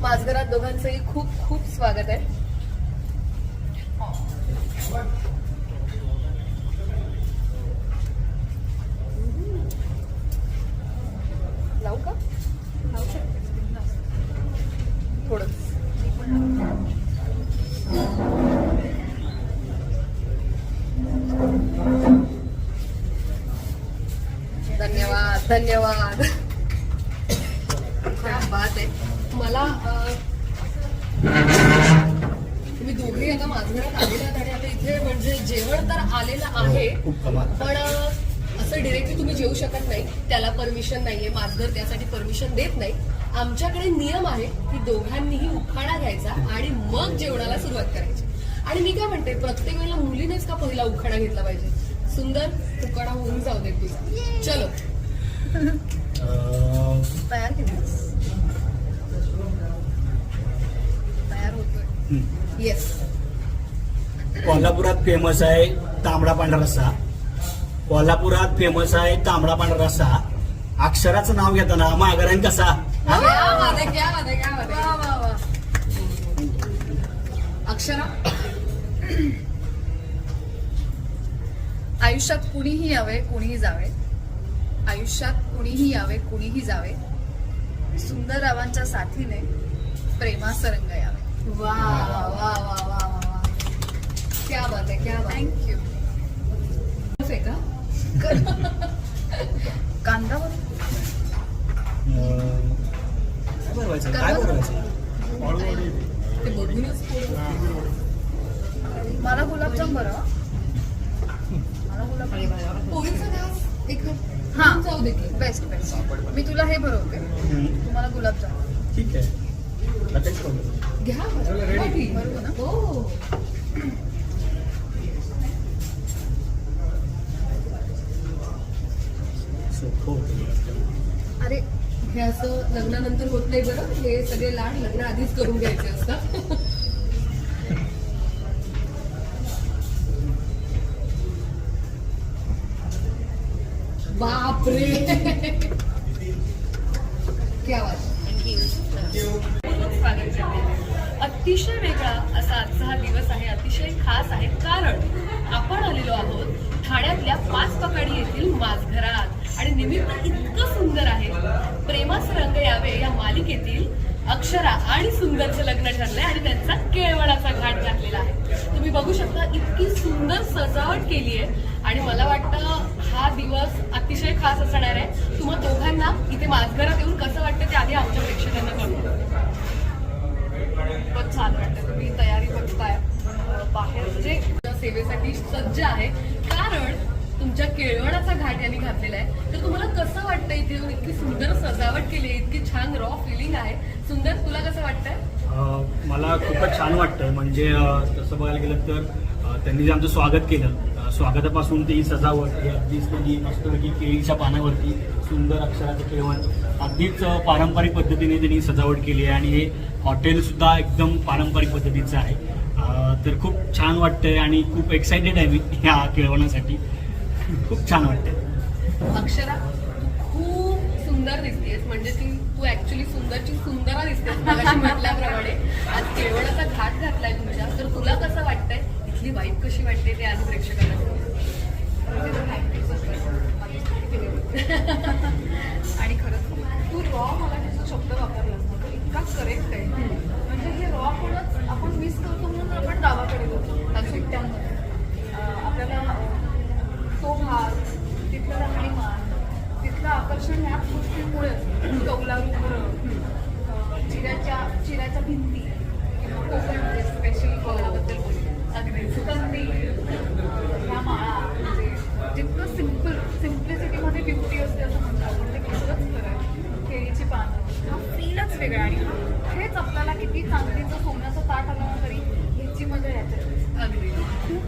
माझघरात दोघांचंही खूप खूप स्वागत आहे. लावू का? लावू शकते. थोडं. धन्यवाद धन्यवाद. क्या बात आहे. मला तुम्ही दोघे आता माझघरात आलेला आहात आणि आता इथे म्हणजे जेवण तर आलेलं आहे पण असं डिरेक्टली तुम्ही जेवू शकत नाही त्याला परमिशन नाहीये माझघर त्यासाठी परमिशन देत नाही. आमच्याकडे नियम आहे की दोघांनीही उखाणा घ्यायचा आणि मग जेवणाला सुरुवात करायची. आणि मी काय म्हणते प्रत्येक वेळेला मुलीनेच का पहिला उखाणा घेतला पाहिजे? सुंदर उखाणा होऊन जाऊ दे तुझा चलो. तयार तयार होतोय. येस कोल्हापुरात फेमस आहे तांबडा पांढरा रस्सा. कोल्हापुरात फेमस आहे तांबडा पांढरा रस्सा. अक्षराचं नाव घेताना माघारान कसा. अक्षरा? आयुष्यात कुणीही यावे कुणीही जावे. आयुष्यात कुणीही यावे कुणीही जावे. सुंदररावांच्या साथीने प्रेमास रंग यावे. वा वा वा वा वा. वा क्या बात आहे. क्या. थँक्यू आहे का कांदावर अं, काय बनवायचं काय बनवायचं ते बघूनच पोट- मला गुलाबजाम बरं हं? मला गुलाबजाम पोळीचा घास एक हा. जाऊ दे की बेस्ट बेस्ट मी तुला हे भरवते हं. तुम्हाला गुलाबजाम ठीक आहे लगेच करू. घ्या. बरोबर ना? हो होतं. अरे हे असं लग्नानंतर होत नाही बरं हे सगळे लाड लग्न आधीच करून घ्यायचे असतात बापरे. अतिशय वेगळा असा आजचा हा दिवस आहे अतिशय खास आहे. कारण आपण आलेलो आहोत ठाण्यातल्या पाच पकाडी येथील माझघरात आणि निमित्त इतकं सुंदर आहे. प्रेमास रंग यावे या मालिकेतील अक्षरा आणि सुंदरचं लग्न ठरलंय आणि त्यांचा केळवणाचा घाट घातलेला आहे. तुम्ही बघू शकता इतकी सुंदर सजावट केली आहे आणि मला वाटतं हा दिवस अतिशय खास असणार आहे. तुम्हा दोघांना इथे माझघरात येऊन कसं वाटतं ते आधी आमच्या प्रेक्षकांना कळू खूपच छान वाटतं. तुम्ही तयारी बघताय. बाहेर म्हणजे सेवेसाठी सज्ज आहे. कारण तुमच्या केळवणाचा घाट यांनी घातलेला आहे. तर तुम्हाला कसं वाटतं इथे येऊन? इतकी सुंदर सजावट केली आहे. इतकी छान रॉ फिलिंग आहे. सुंदर तुला कसं वाटतंय? मला खूपच छान वाटतंय. म्हणजे तसं बघायला गेलं तर त्यांनी जे आमचं स्वागत केलं स्वागतापासून ती सजावट ही अगदीच म्हणजे मस्तपैकी केळीच्या पानावरती सुंदर अक्षराचं केळवण अगदीच पारंपरिक पद्धतीने त्यांनी सजावट केली आहे आणि हे हॉटेलसुद्धा एकदम पारंपरिक पद्धतीचं आहे. तर खूप छान वाटतंय आणि खूप एक्सायटेड आहे मी ह्या केळवणासाठी. खूप छान वाटतंय. अक्षरा खूप सुंदर दिसतेस. म्हणजे ती तू ऍक्च्युली सुंदरची सुंदरा दिसतेस म्हटल्याप्रमाणे. आज केळवणाचा घाट घातलाय तुमच्या. तर तुला कसं वाटतंय? इथली वाईफ कशी वाटते ते आज प्रेक्षक सांग. आणि खरंच तू रॉ मला त्याचा शब्द वापरलास ना तो इतका करेक्ट आहे. म्हणजे हे रॉ पण आपण मिस करतो म्हणून आपण गावाकडे जातो. सुट्ट्यांमध्ये. आपल्याला तो भाग तिथलं राहणीमान तिथलं आकर्षण ह्या गोष्टींमुळे कौलारू घरं चिराच्या चिऱ्याच्या भिंती किंवा कोकणमध्ये म्हणजे स्पेशली कोकणाबद्दल बोलते. अगदी. सुगंधी.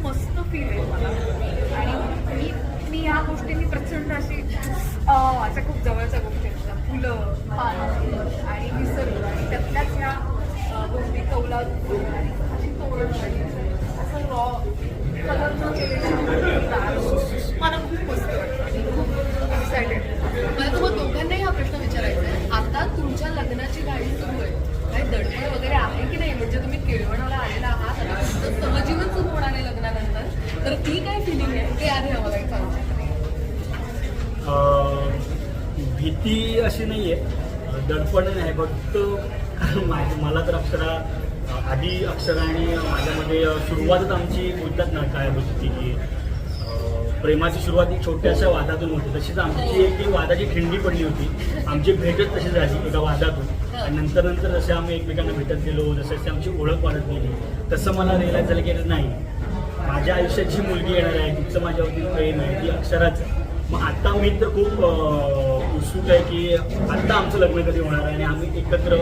मस्त फील आहे मला. आणि मी मी ह्या गोष्टींनी प्रचंड अशी माझ्या खूप जवळच्या गोष्टी असतात फुलं पान आणि निसर्ग आणि त्यातल्याच ह्या गोष्टी कौला अशी तोरण असं रॉ मला खूप मस्त वाटतं मला तुम्हाला दोघांनाही हा प्रश्न विचारायचा आहे. आता तुमच्या लग्नाची गाडी सुरू आहे. काही दडपण वगैरे आहे की नाही? म्हणजे तुम्ही केळवणाला आलेला आहात आणि सहजीवन तर ती काय फिलिंग आहे? ते आधी आहे सांगा. भीती अशी नाही आहे दडपण नाही फक्त मला तर अक्षरा आधी अक्षरा आणि माझ्यामध्ये सुरुवातच आमची बोलतात ना काय होती की प्रेमाची सुरुवात एक छोट्याशा वादातून होती. तशीच आमची एक ती वादाची खिंडी पडली होती. आमची भेटच तशी झाली एका वादातून. आणि नंतर नंतर जसे आम्ही एकमेकांना भेटत गेलो जसे जसे आमची ओळख वाढत गेली तसं मला रिअलाईज झालं की नाही माझ्या आयुष्यात जी मुलगी येणार आहे तिचं माझ्यावरती प्रेम आहे ती अक्षराच मग आत्ता मी तर खूप उत्सुक आहे की आत्ता आमचं लग्न कधी होणार आहे आणि आम्ही एकत्र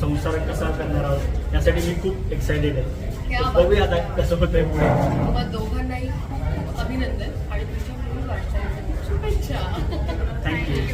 संसार कसा करणार आहोत यासाठी मी खूप एक्सायटेड आहे. बघूया आता कसं होत आहे पुढे दोघांनाही अभिनंदन आणि तुमच्या शुभेच्छा. थँक्यू